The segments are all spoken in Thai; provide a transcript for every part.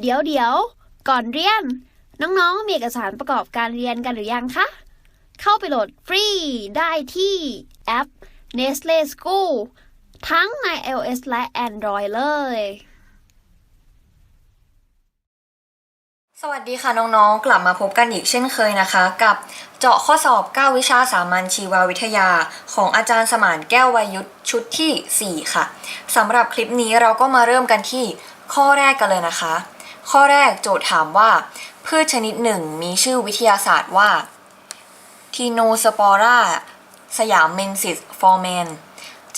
เดี๋ยวเดี๋ยว ก่อนเรียน น้องๆ มีเอกสารประกอบการเรียนกันหรือยังคะ เข้าไปโหลดฟรีได้ที่แอป Nestle School ทั้งใน iOS และ Android เลย สวัสดีค่ะน้องๆ กลับมาพบกันอีกเช่นเคยนะคะ กับเจาะข้อสอบ 9 วิชาสามัญชีววิทยา ของอาจารย์สมานแก้ววายุทธชุดที่ 4 ค่ะสำหรับคลิปนี้เราก็มาเริ่มกันที่ข้อแรกกันเลยนะคะ ข้อแรกโจทย์ถามว่า พืชชนิดหนึ่งมีชื่อวิทยาศาสตร์ว่า ทีโนสปอราสยามเมนซิสฟอร์แมน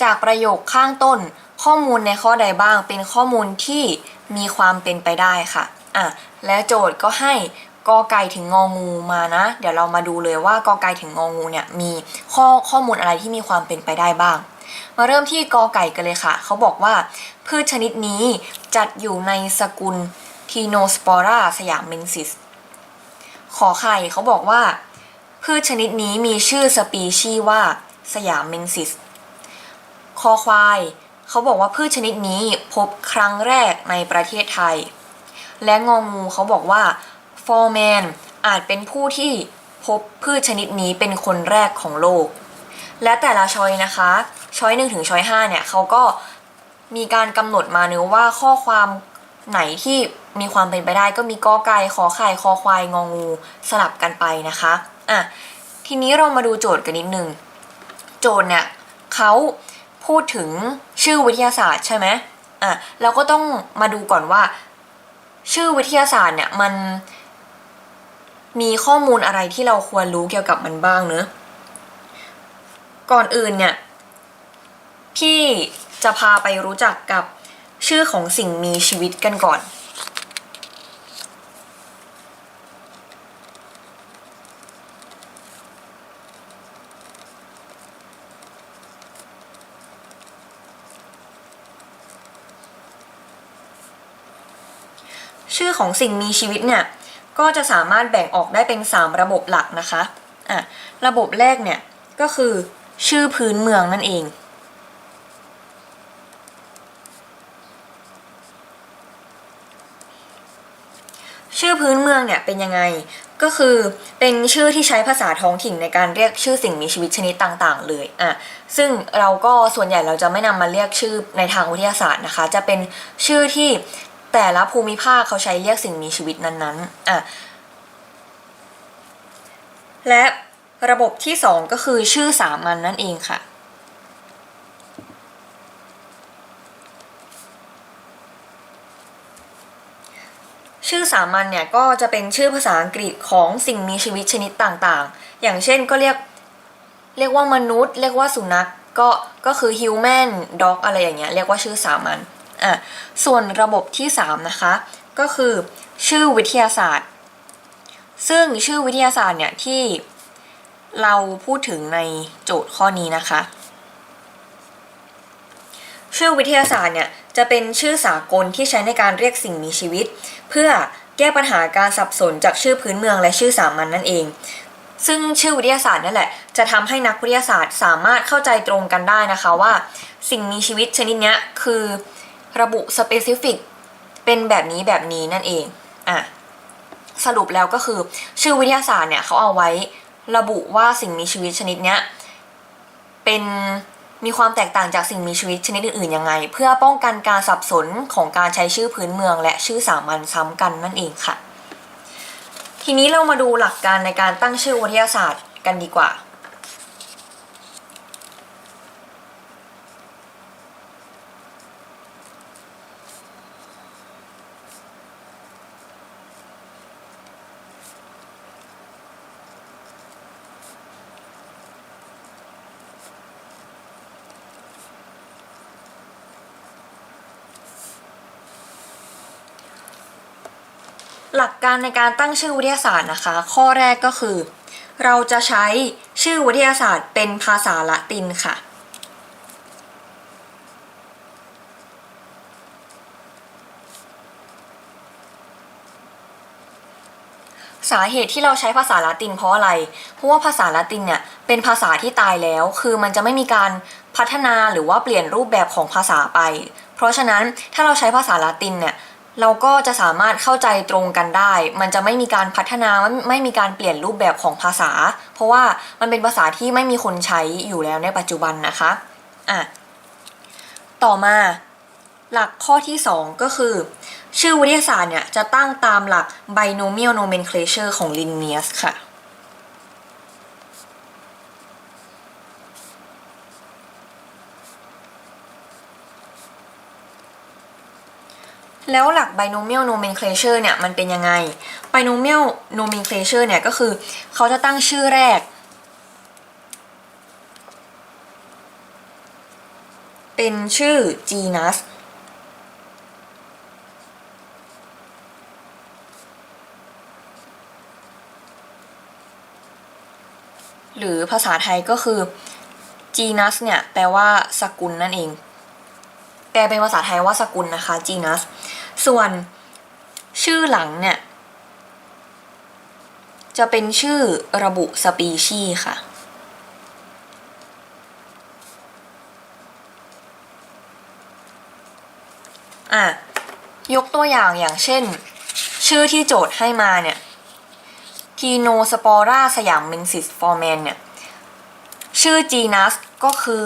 จากประโยคข้างต้นข้อมูลในข้อใดบ้างเป็นข้อมูลที่มีความเป็นไปได้ค่ะอะ และโจทย์ก็ให้กอไก่ถึงงองูมานะ เดี๋ยวเรามาดูเลยว่ากอไก่ถึงงองูเนี่ยมีข้อข้อมูลอะไรที่มีความเป็นไปได้บ้าง มาเริ่มที่กอไก่กันเลยค่ะ เขาบอกว่า พืชชนิดนี้จัดอยู่ในสกุล ทีโนสปอราสยามเมนซิส ขอไข่เขาบอกว่า พืชชนิดนี้มีชื่อสปีชีว่าสยามเมนซิส คอควาย เขาบอกว่าพืชชนิดนี้พบครั้งแรกในประเทศไทย และงองูเขาบอกว่าฟอร์แมนอาจเป็นผู้ที่พบพืชชนิดนี้เป็นคนแรกของโลก และแต่ละช้อยนะคะช้อยหนึ่งถึงช้อยห้าเนี่ยเขาก็มีการกำหนดมาเนื้อว่าข้อความ ไหนที่มีความเป็นไปได้ก็มีกอไก่ขอไข่คอควายงองูสลับกันไปนะคะอะทีนี้เรามาดูโจทย์กันนิดนึงโจทย์เนี่ยเขาพูดถึงชื่อวิทยาศาสตร์ใช่ไหมอะเราก็ต้องมาดูก่อนว่า ชื่อวิทยาศาสตร์เนี่ยมันมีข้อมูลอะไรที่เราควรรู้เกี่ยวกับมันบ้างเนอะก่อนอื่นเนี่ยพี่จะพาไปรู้จักกับ ชื่อของสิ่งมีชีวิตกันก่อน ชื่อของสิ่งมีชีวิตเนี่ย ก็จะสามารถแบ่งออกได้เป็น 3 ระบบหลักนะคะอะระบบแรกเนี่ย ก็คือชื่อพื้นเมืองนั่นเอง ชื่อพื้นเมืองเนี่ยเป็นยังไง ก็คือเป็นชื่อที่ใช้ภาษาท้องถิ่นในการเรียกชื่อสิ่งมีชีวิตชนิดต่างๆ เลยอะซึ่งเราก็ส่วนใหญ่เราจะไม่นำมาเรียกชื่อในทางวิทยาศาสตร์นะคะ จะเป็นชื่อที่แต่ละภูมิภาคเขาใช้เรียกสิ่งมีชีวิตนั้นๆอะและระบบที่ 2 ก็คือชื่อสามัญนนั่นเองค่ะ ชื่อสามัญเนี่ยก็จะเป็นชื่อภาษาอังกฤษของสิ่งมีชีวิตชนิดต่างๆ อย่างเช่นก็เรียกเรียกว่ามนุษย์ เรียกว่าสุนัขก็ก็คือ human dog อะไรอย่างเงี้ยเรียกว่าชื่อสามัญอะส่วนระบบที่ 3 นะคะ ก็คือชื่อวิทยาศาสตร์ ซึ่งชื่อวิทยาศาสตร์เนี่ยที่เราพูดถึงในโจทย์ข้อนี้นะคะ ชื่อวิทยาศาสตร์เนี่ย จะเป็นชื่อสากลที่ใช้ในการเรียกสิ่งมีชีวิต เพื่อแก้ปัญหาการสับสนจากชื่อพื้นเมืองและชื่อสามัญนนั่นเอง ซึ่งชื่อวิทยาศาสตร์นั่นแหละ จะทำให้นักวิทยาศาสตร์สามารถเข้าใจตรงกันได้นะคะว่า สิ่งมีชีวิตชนิดนี้คือระบุสเปซิฟิกเป็นแบบนี้แบบนี้นั่นเองอะสรุปแล้วก็คือชื่อวิทยาศาสตร์เนี่ยเขาเอาไว้ระบุว่าสิ่งมีชีวิตชนิดเนี้ยเป็น มีความแตกต่างจากสิ่งมีชีวิตชนิดอื่นๆยังไง เพื่อป้องกันการสับสนของการใช้ชื่อพื้นเมือง และชื่อสามัญซ้ำกันนั่นเองค่ะ ทีนี้เรามาดูหลักการในการตั้งชื่อวิทยาศาสตร์กันดีกว่า หลักการในการตั้งชื่อวิทยาศาสตร์นะคะ ข้อแรกก็คือ เราจะใช้ชื่อวิทยาศาสตร์เป็นภาษาละตินค่ะ สาเหตุที่เราใช้ภาษาละตินเพราะอะไร เพราะว่าภาษาละตินเนี่ยเป็นภาษาที่ตายแล้ว คือมันจะไม่มีการพัฒนาหรือว่าเปลี่ยนรูปแบบของภาษาไป เพราะฉะนั้นถ้าเราใช้ภาษาละตินเนี่ย เราก็จะสามารถเข้าใจตรงกันได้ มันจะไม่มีการพัฒนาไม่ไม่มีการเปลี่ยนรูปแบบของภาษา เพราะว่ามันเป็นภาษาที่ไม่มีคนใช้อยู่แล้วในปัจจุบันนะคะอะต่อมาหลักข้อที่ 2 ก็คือ ชื่อวิทยาศาสตร์เนี่ยจะตั้งตามหลัก binomial nomenclature ของ Linnaeus ค่ะ แล้วหลัก binomial nomenclature เนี่ยมันเป็นยังไง binomial nomenclature เนี่ยก็คือเขาจะตั้งชื่อแรก เป็นชื่อ genus หรือภาษาไทยก็คือ genus เนี่ยแปลว่าสกุลนั่นเอง ลเป็นภาษาไทยว่าสกุลนะคะ genus ส่วนชื่อหลังเนี่ย จะเป็นชื่อระบุสปีชีค่ะ อะ ยกตัวอย่างอย่างเช่น ชื่อที่โจทย์ให้มาเนี่ย Pinospora สยามเมนซิสฟอร์แมนเนี่ย ชื่อ genus ก็คือ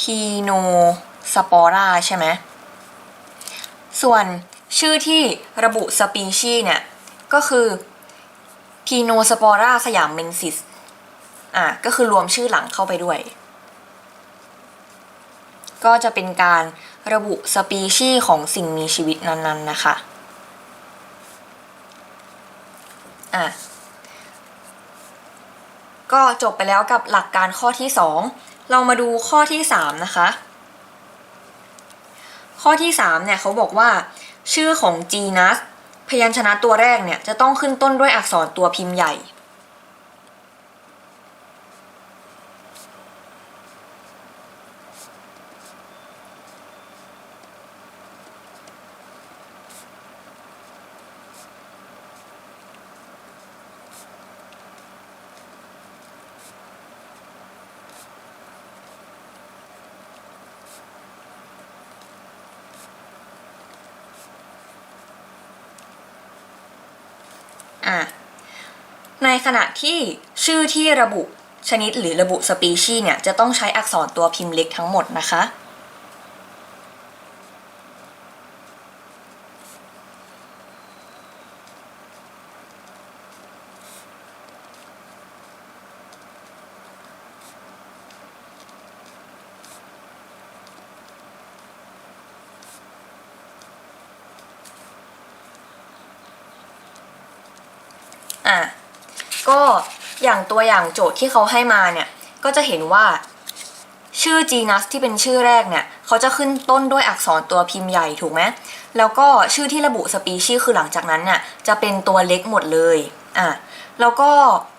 Pinospora ใช่ไหมส่วนชื่อที่ระบุสปีชีเนี่ย ก็คือ Pinospora สยามเมนซิสอะก็คือรวมชื่อหลังเข้าไปด้วย ก็จะเป็นการระบุสปีชีของสิ่งมีชีวิตนั้นๆนะคะอะก็จบไปแล้วกับหลักการข้อที่ 2 เรามาดูข้อที่3นะคะ ข้อที่3เนี่ยเขาบอกว่า ชื่อของจีนัสพยัญชนะตัวแรกเนี่ยจะต้องขึ้นต้นด้วยอักษรตัวพิมพ์ใหญ่ อะในขณะที่ชื่อที่ระบุชนิดหรือระบุสปีชีเนี่ยจะต้องใช้อักษรตัวพิมพ์เล็กทั้งหมดนะคะ อะก็อย่างตัวอย่างโจทย์ที่เขาให้มาเนี่ย ก็จะเห็นว่า ชื่อ genus ที่เป็นชื่อแรกเนี่ย เขาจะขึ้นต้นด้วยอักษรตัวพิมพ์ใหญ่ถูกไหมแล้วก็ชื่อที่ระบุสปีชีส์คือหลังจากนั้นน่ะจะเป็นตัวเล็กหมดเลยอะแล้วก็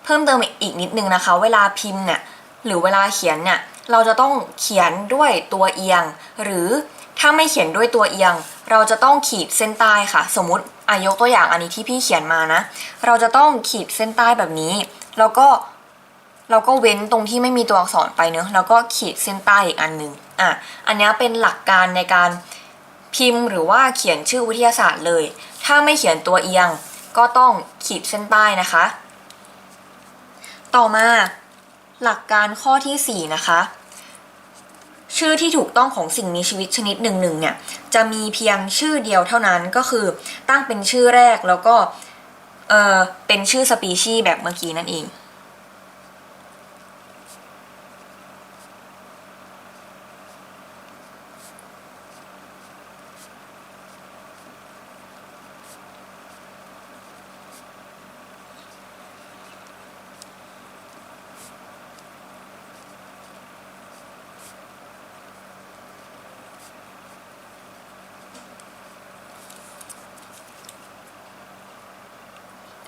เพิ่มเติมอีกนิดนึงนะคะ เวลาพิมพ์เนี่ยหรือเวลาเขียนเนี่ยเราจะต้องเขียนด้วยตัวเอียง หรือถ้าไม่เขียนด้วยตัวเอียง เราจะต้องขีดเส้นใต้ค่ะ สมมติ อายกตัวอย่างอันนี้ที่พี่เขียนมานะ เราจะต้องขีดเส้นใต้แบบนี้ แล้วก็เราก็เว้นตรงที่ไม่มีตัวอักษรไปเนอะแล้วก็ขีดเส้นใต้อีกอันหนึ่งอะอันนี้เป็นหลักการในการพิมพ์หรือว่าเขียนชื่อวิทยาศาสตร์เลย ถ้าไม่เขียนตัวเอียงก็ต้องขีดเส้นใต้นะคะ ต่อมาหลักการข้อทีสี่4 นะคะ ชื่อที่ถูกต้องของสิ่งมีชีวิตชนิดหนึ่งหนึ่งเนี่ยจะมีเพียงชื่อเดียวเท่านั้นก็คือตั้งเป็นชื่อแรกแล้วก็เออเป็นชื่อสปีชีส์แบบเมื่อกี้นั่นเอง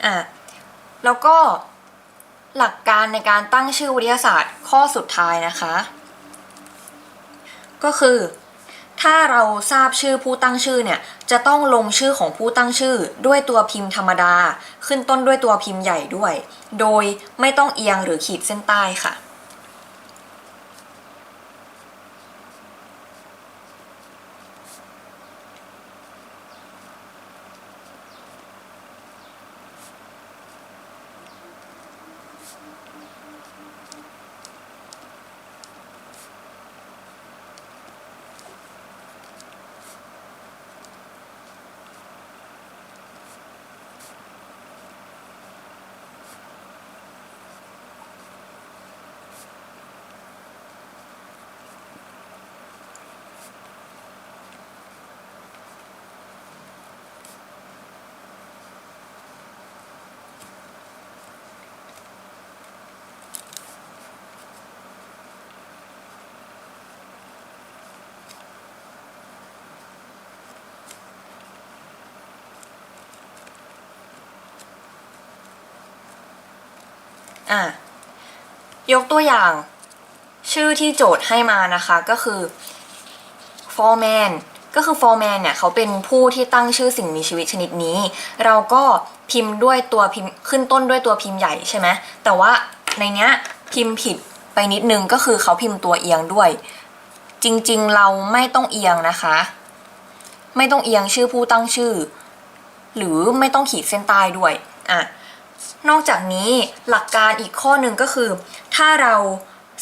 อะแล้วก็หลักการในการตั้งชื่อวิทยาศาสตร์ข้อสุดท้ายนะคะ ก็คือ ถ้าเราทราบชื่อผู้ตั้งชื่อเนี่ย จะต้องลงชื่อของผู้ตั้งชื่อ ด้วยตัวพิมพ์ธรรมดา ขึ้นต้นด้วยตัวพิมพ์ใหญ่ด้วย โดยไม่ต้องเอียงหรือขีดเส้นใต้ค่ะ อะยกตัวอย่าง ชื่อที่โจทย์ให้มานะคะก็คือ foreman ก็คือ foreman เนี่ยเขาเป็นผู้ที่ตั้งชื่อสิ่งมีชีวิตชนิดนี้ เราก็พิมพ์ด้วยตัวพิมพ์ขึ้นต้นด้วยตัวพิมพ์ใหญ่ใช่ไหมแต่ว่าในเนี้ยพิมพ์ผิดไปนิดนึงก็คือเขาพิมพ์ตัวเอียงด้วย จริงๆเราไม่ต้องเอียงนะคะ ไม่ต้องเอียงชื่อผู้ตั้งชื่อ หรือไม่ต้องขีดเส้นใต้ด้วยอะ นอกจากนี้หลักการอีกข้อหนึ่งก็คือ ถ้าเรา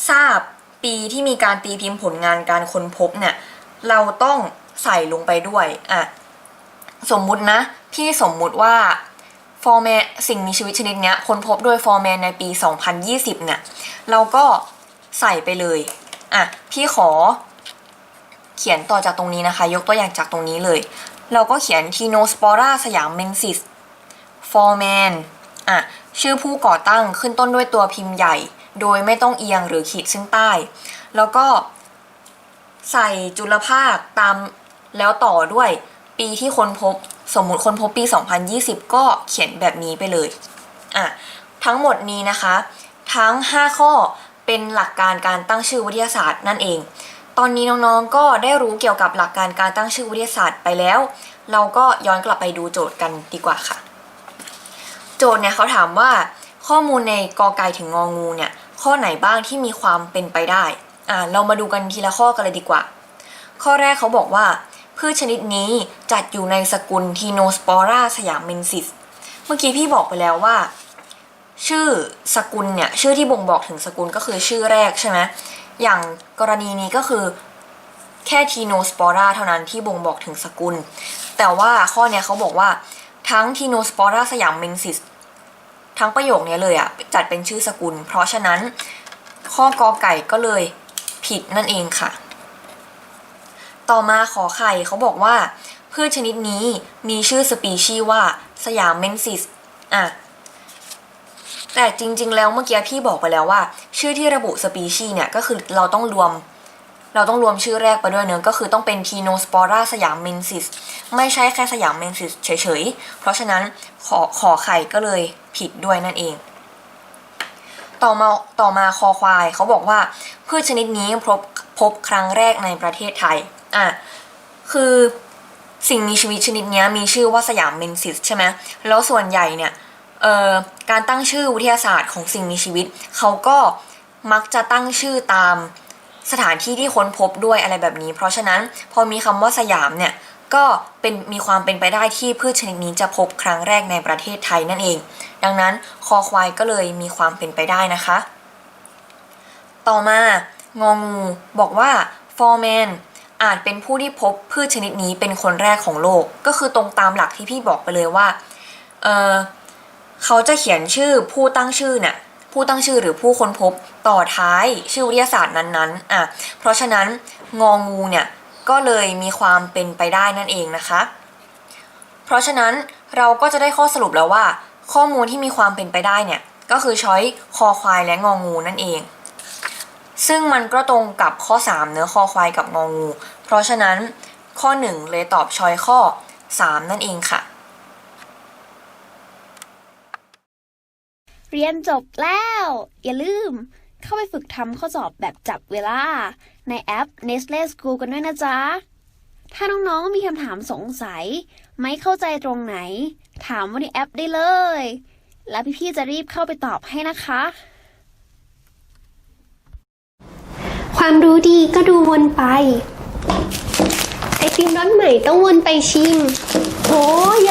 ทราบปีที่มีการตีพิมพ์ผลงานการค้นพบเนี่ยเราต้องใส่ลงไปด้วยอะสมมุตินะ พี่สมมุติว่าฟอร์แมนสิ่งมีชีวิตชนิดเนี้ยค้นพบโดยฟอร์แมนในปี 2020 เนี่ย เราก็ใส่ไปเลยอะพี่ขอ เขียนต่อจากตรงนี้นะคะ ยกตัวอย่างจากตรงนี้เลย เราก็เขียนทีโนสปอราสยามเมนซิสฟอร์แมน อะชื่อผู้ก่อตั้งขึ้นต้นด้วยตัวพิมพ์ใหญ่ โดยไม่ต้องเอียงหรือขีดเส้นใต้ แล้วก็ใส่จุลภาคตามแล้วต่อด้วยปีที่ค้นพบ สมมุติค้นพบปี 2020 ก็เขียนแบบนี้ไปเลยอะทั้งหมดนี้นะคะ ทั้ง 5 ข้อเป็นหลักการการตั้งชื่อวิทยาศาสตร์นั่นเอง ตอนนี้น้องๆก็ได้รู้เกี่ยวกับหลักการการตั้งชื่อวิทยาศาสตร์ไปแล้ว เราก็ย้อนกลับไปดูโจทย์กันดีกว่าค่ะ โจทย์เนี่ยเขาถามว่าข้อมูลในกอไก่ถึงงองูเนี่ยข้อไหนบ้างที่มีความเป็นไปได้อ่าเรามาดูกันทีละข้อกันเลยดีกว่า ข้อแรกเขาบอกว่า พืชชนิดนี้จัดอยู่ในสกุลทีโนสปอราสยามเมนซิส เมื่อกี้พี่บอกไปแล้วว่า ชื่อสกุลเนี่ยชื่อที่บ่งบอกถึงสกุลก็คือชื่อแรกใช่ไหมอย่างกรณีนี้ก็คือแค่ทีโนสปอราเท่านั้นที่บ่งบอกถึงสกุล แต่ว่าข้อเนี้ยเขาบอกว่าทั้งทีโนสปอราสยามเมนซิส ทั้งประโยคนี้เลยอะจัดเป็นชื่อสกุล เพราะฉะนั้นข้อกอไก่ก็เลยผิดนั่นเองค่ะ ต่อมาขอไข่เขาบอกว่าพืชชนิดนี้มีชื่อสปีชีส์ว่าสยามเมนซิสอะแต่จริงๆ แล้วเมื่อกี้พี่บอกไปแล้วว่า ชื่อที่ระบุสปีชีส์เนี่ยก็คือเราต้องรวม เราต้องรวมชื่อแรกไปด้วยเนื้อก็คือต้องเป็นทีโนสปอราสยามเมนซิสไม่ใช่แค่สยามเมนซิสเฉยๆ เพราะฉะนั้นขอขอไข่ก็เลยผิดด้วยนั่นเอง ต่อมาต่อมาคอควายเขาบอกว่า พืชชนิดนี้พบพบครั้งแรกในประเทศไทย อะ คือสิ่งมีชีวิตชนิดนี้มีชื่อว่าสยามเมนซิสใช่ไหมแล้วส่วนใหญ่เนี่ยเอ่อการตั้งชื่อวิทยาศาสตร์ของสิ่งมีชีวิต เขาก็มักจะตั้งชื่อตาม สถานที่ที่ค้นพบด้วยอะไรแบบนี้ เพราะฉะนั้นพอมีคำว่าสยามเนี่ยก็เป็นมีความเป็นไปได้ที่พืชชนิดนี้จะพบครั้งแรกในประเทศไทยนั่นเอง ดังนั้นคอควายก็เลยมีความเป็นไปได้นะคะ ต่อมางองูบอกว่าฟอร์แมนอาจเป็นผู้ที่พบพืชชนิดนี้เป็นคนแรกของโลก ก็คือตรงตามหลักที่พี่บอกไปเลยว่าเเขาจะเขียนชื่อผู้ตั้งชื่อเนี่ย ผู้ตั้งชื่อหรือผู้ค้นพบต่อท้ายชื่อวิทยาศาสตร์นั้นๆอะเพราะฉะนั้นงองูเนี่ยก็เลยมีความเป็นไปได้นั่นเองนะคะ เพราะฉะนั้นเราก็จะได้ข้อสรุปแล้วว่า ข้อมูลที่มีความเป็นไปได้เนี่ยก็คือช้อยคอควายและงองูนั่นเอง ซึ่งมันก็ตรงกับข้อ 3 เนื้อคอควายกับงองู เพราะฉะนั้นข้อ 1 เลยตอบช้อยข้อ 3 นั่นเองค่ะ เรียนจบแล้ว อย่าลืม เข้าไปฝึกทำข้อสอบแบบจับเวลา ในแอป Nestle School กันด้วยนะจ๊ะ ถ้าน้องๆมีคำถามสงสัย ไม่เข้าใจตรงไหน ถามว่าในแอปได้เลย แล้วพี่ๆจะรีบเข้าไปตอบให้นะคะ ความรู้ดีก็ดูวนไป ไอติมรสใหม่ต้องวนไปชิมโอ้ย